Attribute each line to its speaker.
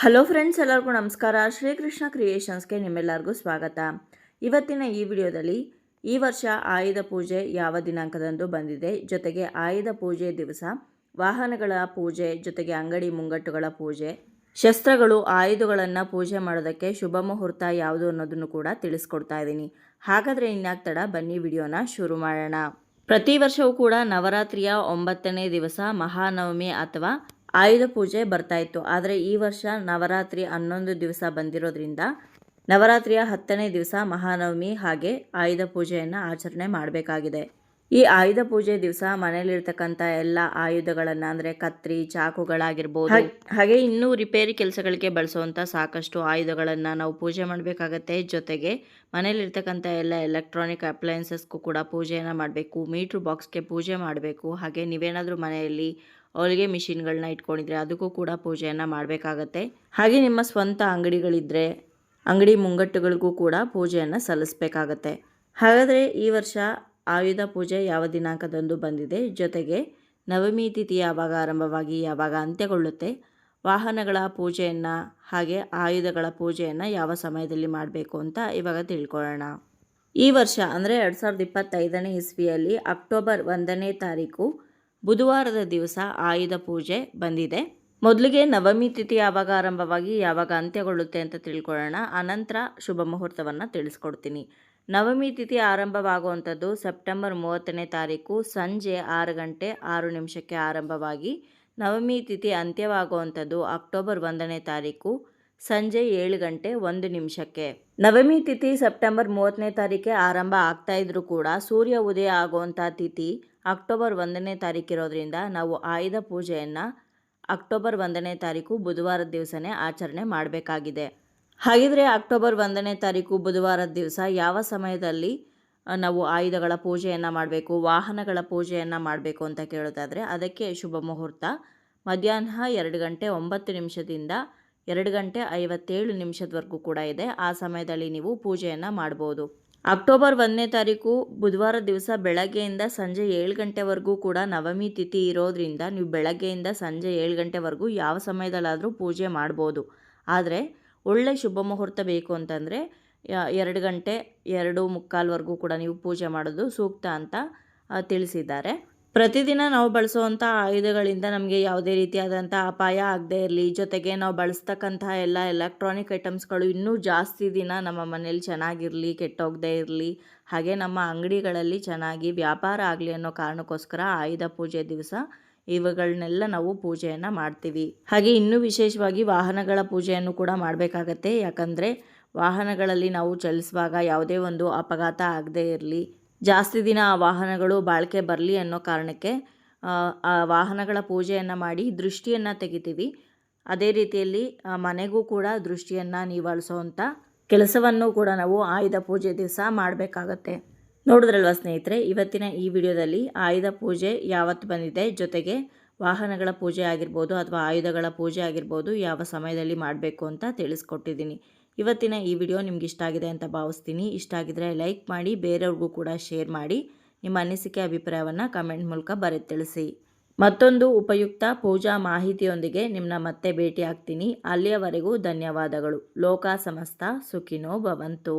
Speaker 1: Hello friends, ಎಲ್ಲರಿಗೂ ನಮಸ್ಕಾರ. ಶ್ರೀಕೃಷ್ಣ ಕ್ರಿಯೇಷನ್ಸ್ಗೆ ನಿಮ್ಮೆಲ್ಲರಿಗೂ ಸ್ವಾಗತ. ಇವತ್ತಿನ ಈ ವಿಡಿಯೋದಲ್ಲಿ ಈ ವರ್ಷ ಆಯುಧ ಪೂಜೆ ಯಾವ ದಿನಾಂಕದಂದು ಬಂದಿದೆ. ಜೊತೆಗೆ ಆಯುಧ ಪೂಜೆ ದಿವಸ, ವಾಹನಗಳ ಪೂಜೆ, ಜೊತೆಗೆ ಅಂಗಡಿ ಮುಂಗಟ್ಟುಗಳ ಪೂಜೆ, ಶಸ್ತ್ರಗಳು, ಆಯುಧಗಳನ್ನು ಪೂಜೆ ಮಾಡೋದಕ್ಕೆ ಶುಭ ಮುಹೂರ್ತ ಯಾವುದು ಅನ್ನೋದನ್ನು ಕೂಡ ತಿಳಿಸ್ಕೊಡ್ತಾ ಇದ್ದೀನಿ. ಹಾಗಾದರೆ ಇನ್ಯಾಕ್ ತಡ? ಬನ್ನಿ ವಿಡಿಯೋನ ಶುರು ಮಾಡೋಣ. ಪ್ರತಿ ವರ್ಷವೂ ಕೂಡ ನವರಾತ್ರಿಯ ಒಂಬತ್ತನೇ ದಿವಸ ಮಹಾನವಮಿ ಅಥವಾ ಆಯುಧ ಪೂಜೆ ಬರ್ತಾ ಇತ್ತು. ಆದರೆ ಈ ವರ್ಷ ನವರಾತ್ರಿ ಹನ್ನೊಂದು ದಿವಸ ಬಂದಿರೋದ್ರಿಂದ ನವರಾತ್ರಿಯ ಹತ್ತನೇ ದಿವಸ ಮಹಾನವಮಿ ಹಾಗೆ ಆಯುಧ ಪೂಜೆಯನ್ನು ಆಚರಣೆ ಮಾಡಬೇಕಾಗಿದೆ. ಈ ಆಯುಧ ಪೂಜೆ ದಿವಸ ಮನೆಯಲ್ಲಿರ್ತಕ್ಕಂಥ ಎಲ್ಲ ಆಯುಧಗಳನ್ನು ಅಂದರೆ ಕತ್ರಿ, ಚಾಕುಗಳಾಗಿರ್ಬೋದು ಹಾಗೆ ಇನ್ನೂ ರಿಪೇರಿ ಕೆಲಸಗಳಿಗೆ ಬಳಸುವಂಥ ಸಾಕಷ್ಟು ಆಯುಧಗಳನ್ನು ನಾವು ಪೂಜೆ ಮಾಡಬೇಕಾಗತ್ತೆ. ಜೊತೆಗೆ ಮನೆಯಲ್ಲಿರ್ತಕ್ಕಂಥ ಎಲ್ಲ ಎಲೆಕ್ಟ್ರಾನಿಕ್ ಅಪ್ಲೈನ್ಸಸ್ಗೂ ಕೂಡ ಪೂಜೆಯನ್ನು ಮಾಡಬೇಕು. ಮೀಟ್ರ್ ಬಾಕ್ಸ್ಗೆ ಪೂಜೆ ಮಾಡಬೇಕು. ಹಾಗೆ ನೀವೇನಾದರೂ ಮನೆಯಲ್ಲಿ ಹೊಲಿಗೆ ಮಿಷಿನ್ಗಳನ್ನ ಇಟ್ಕೊಂಡಿದ್ರೆ ಅದಕ್ಕೂ ಕೂಡ ಪೂಜೆಯನ್ನು ಮಾಡಬೇಕಾಗತ್ತೆ. ಹಾಗೆ ನಿಮ್ಮ ಸ್ವಂತ ಅಂಗಡಿಗಳಿದ್ದರೆ ಅಂಗಡಿ ಮುಂಗಟ್ಟುಗಳಿಗೂ ಕೂಡ ಪೂಜೆಯನ್ನು ಸಲ್ಲಿಸಬೇಕಾಗತ್ತೆ. ಹಾಗಾದರೆ ಈ ವರ್ಷ ಆಯುಧ ಪೂಜೆ ಯಾವ ದಿನಾಂಕದಂದು ಬಂದಿದೆ? ಜೊತೆಗೆ ನವಮಿ ತಿಥಿ ಯಾವಾಗ ಆರಂಭವಾಗಿ, ಯಾವಾಗ ಅಂತ್ಯಗೊಳ್ಳುತ್ತೆ? ವಾಹನಗಳ ಪೂಜೆಯನ್ನು ಹಾಗೆ ಆಯುಧಗಳ ಪೂಜೆಯನ್ನು ಯಾವ ಸಮಯದಲ್ಲಿ ಮಾಡಬೇಕು ಅಂತ ಇವಾಗ ತಿಳ್ಕೊಳ್ಳೋಣ. ಈ ವರ್ಷ ಅಂದರೆ ಎರಡು ಸಾವಿರದ ಇಪ್ಪತ್ತೈದನೇ ಇಸ್ವಿಯಲ್ಲಿ ಅಕ್ಟೋಬರ್ ಒಂದನೇ ತಾರೀಕು ಬುಧವಾರದ ದಿವಸ ಆಯುಧ ಪೂಜೆ ಬಂದಿದೆ. ಮೊದಲಿಗೆ ನವಮಿ ತಿಥಿ ಯಾವಾಗ ಆರಂಭವಾಗಿ, ಯಾವಾಗ ಅಂತ್ಯಗೊಳ್ಳುತ್ತೆ ಅಂತ ತಿಳ್ಕೊಳ್ಳೋಣ. ಅನಂತರ ಶುಭ ಮುಹೂರ್ತವನ್ನು ತಿಳಿಸ್ಕೊಡ್ತೀನಿ. ನವಮಿ ತಿಥಿ ಆರಂಭವಾಗುವಂಥದ್ದು ಸೆಪ್ಟೆಂಬರ್ ಮೂವತ್ತನೇ ತಾರೀಕು ಸಂಜೆ ಆರು ಗಂಟೆ ಆರು ನಿಮಿಷಕ್ಕೆ ಆರಂಭವಾಗಿ ನವಮಿ ತಿಥಿ ಅಂತ್ಯವಾಗುವಂಥದ್ದು ಅಕ್ಟೋಬರ್ ಒಂದನೇ ತಾರೀಕು ಸಂಜೆ ಏಳು ಗಂಟೆ ಒಂದು ನಿಮಿಷಕ್ಕೆ. ನವಮಿ ತಿಥಿ ಸೆಪ್ಟೆಂಬರ್ ಮೂವತ್ತನೇ ತಾರೀಕೆ ಆರಂಭ ಆಗ್ತಾ ಇದ್ರೂ ಕೂಡ ಸೂರ್ಯ ಉದಯ ಆಗುವಂಥ ತಿಥಿ ಅಕ್ಟೋಬರ್ ಒಂದನೇ ತಾರೀಕಿರೋದ್ರಿಂದ ನಾವು ಆಯುಧ ಪೂಜೆಯನ್ನು ಅಕ್ಟೋಬರ್ ಒಂದನೇ ತಾರೀಕು ಬುಧವಾರದ ದಿವಸನೇ ಆಚರಣೆ ಮಾಡಬೇಕಾಗಿದೆ. ಹಾಗಿದ್ರೆ ಅಕ್ಟೋಬರ್ ಒಂದನೇ ತಾರೀಕು ಬುಧವಾರದ ದಿವಸ ಯಾವ ಸಮಯದಲ್ಲಿ ನಾವು ಆಯುಧಗಳ ಪೂಜೆಯನ್ನು ಮಾಡಬೇಕು, ವಾಹನಗಳ ಪೂಜೆಯನ್ನು ಮಾಡಬೇಕು ಅಂತ ಕೇಳೋದಾದರೆ ಅದಕ್ಕೆ ಶುಭ ಮುಹೂರ್ತ. ಮಧ್ಯಾಹ್ನ ಎರಡು ಗಂಟೆ ಒಂಬತ್ತು ನಿಮಿಷದಿಂದ ಎರಡು ಗಂಟೆ ಐವತ್ತೇಳು ನಿಮಿಷದವರೆಗೂ ಕೂಡ ಇದೆ. ಆ ಸಮಯದಲ್ಲಿ ನೀವು ಪೂಜೆಯನ್ನು ಮಾಡ್ಬೋದು. ಅಕ್ಟೋಬರ್ ಒಂದನೇ ತಾರೀಕು ಬುಧವಾರ ದಿವಸ ಬೆಳಗ್ಗೆಯಿಂದ ಸಂಜೆ ಏಳು ಗಂಟೆವರೆಗೂ ಕೂಡ ನವಮಿ ತಿಥಿ ಇರೋದ್ರಿಂದ ನೀವು ಬೆಳಗ್ಗೆಯಿಂದ ಸಂಜೆ ಏಳು ಗಂಟೆವರೆಗೂ ಯಾವ ಸಮಯದಲ್ಲಾದರೂ ಪೂಜೆ ಮಾಡ್ಬೋದು. ಆದರೆ ಒಳ್ಳೆ ಶುಭ ಮುಹೂರ್ತ ಬೇಕು ಅಂತಂದರೆ ಎರಡು ಗಂಟೆ, ಎರಡು ಮುಕ್ಕಾಲ್ವರೆಗೂ ಕೂಡ ನೀವು ಪೂಜೆ ಮಾಡೋದು ಸೂಕ್ತ ಅಂತ ತಿಳಿಸಿದ್ದಾರೆ. ಪ್ರತಿದಿನ ನಾವು ಬಳಸುವಂಥ ಆಯುಧಗಳಿಂದ ನಮಗೆ ಯಾವುದೇ ರೀತಿಯಾದಂಥ ಅಪಾಯ ಆಗದೇ ಇರಲಿ. ಜೊತೆಗೆ ನಾವು ಬಳಸ್ತಕ್ಕಂತಹ ಎಲ್ಲ ಎಲೆಕ್ಟ್ರಾನಿಕ್ ಐಟಮ್ಸ್ಗಳು ಇನ್ನೂ ಜಾಸ್ತಿ ದಿನ ನಮ್ಮ ಮನೇಲಿ ಚೆನ್ನಾಗಿರಲಿ, ಕೆಟ್ಟೋಗದೇ ಇರಲಿ, ಹಾಗೆ ನಮ್ಮ ಅಂಗಡಿಗಳಲ್ಲಿ ಚೆನ್ನಾಗಿ ವ್ಯಾಪಾರ ಆಗಲಿ ಅನ್ನೋ ಕಾರಣಕ್ಕೋಸ್ಕರ ಆಯುಧ ಪೂಜೆ ದಿವಸ ಇವುಗಳನ್ನೆಲ್ಲ ನಾವು ಪೂಜೆಯನ್ನು ಮಾಡ್ತೀವಿ. ಹಾಗೆ ಇನ್ನೂ ವಿಶೇಷವಾಗಿ ವಾಹನಗಳ ಪೂಜೆಯನ್ನು ಕೂಡ ಮಾಡಬೇಕಾಗತ್ತೆ. ಯಾಕಂದರೆ ವಾಹನಗಳಲ್ಲಿ ನಾವು ಚಲಿಸುವಾಗ ಯಾವುದೇ ಒಂದು ಅಪಘಾತ ಆಗದೇ ಇರಲಿ. ಜಾಸ್ತಿ ದಿನ ಆ ವಾಹನಗಳು ಬಾಳಿಕೆ ಬರಲಿ ಅನ್ನೋ ಕಾರಣಕ್ಕೆ, ಆ ವಾಹನಗಳ ಪೂಜೆಯನ್ನು ಮಾಡಿ ದೃಷ್ಟಿಯನ್ನು ತೆಗಿತೀವಿ. ಅದೇ ರೀತಿಯಲ್ಲಿ ಮನೆಗೂ ಕೂಡ ದೃಷ್ಟಿಯನ್ನು ನಿವಾಳಿಸುವಂಥ ಕೆಲಸವನ್ನು ಕೂಡ ನಾವು ಆಯುಧ ಪೂಜೆ ದಿವಸ ಮಾಡಬೇಕಾಗತ್ತೆ. ನೋಡಿದ್ರಲ್ವ ಸ್ನೇಹಿತರೆ? ಇವತ್ತಿನ ಈ ವಿಡಿಯೋದಲ್ಲಿ ಆಯುಧ ಪೂಜೆ ಯಾವತ್ತು ಬಂದಿದೆ? ಜೊತೆಗೆ ವಾಹನಗಳ ಪೂಜೆ ಆಗಿರ್ಬೋದು ಅಥವಾ ಆಯುಧಗಳ ಪೂಜೆ ಆಗಿರ್ಬೋದು ಯಾವ ಸಮಯದಲ್ಲಿ ಮಾಡಬೇಕು ಅಂತ ತಿಳಿಸ್ಕೊಟ್ಟಿದ್ದೀನಿ. ಇವತ್ತಿನ ಈ ವಿಡಿಯೋ ನಿಮ್ಗೆ ಇಷ್ಟ ಆಗಿದೆ ಅಂತ ಭಾವಿಸ್ತೀನಿ. ಇಷ್ಟ ಆಗಿದ್ರೆ ಲೈಕ್ ಮಾಡಿ, ಬೇರೆಯವ್ರಿಗೂ ಕೂಡ ಶೇರ್ ಮಾಡಿ. ನಿಮ್ಮ ಅನಿಸಿಕೆ, ಅಭಿಪ್ರಾಯವನ್ನು ಕಮೆಂಟ್ ಮೂಲಕ ಬರೆ ತಿಳಿಸಿ. ಮತ್ತೊಂದು ಉಪಯುಕ್ತ ಪೂಜಾ ಮಾಹಿತಿಯೊಂದಿಗೆ ನಿಮ್ಮನ್ನ ಮತ್ತೆ ಭೇಟಿ ಆಗ್ತೀನಿ ಅಲ್ಲಿಯವರೆಗೂ ಧನ್ಯವಾದಗಳು. ಲೋಕ ಸಮಸ್ತ ಸುಖಿನೋ ಭವಂತು.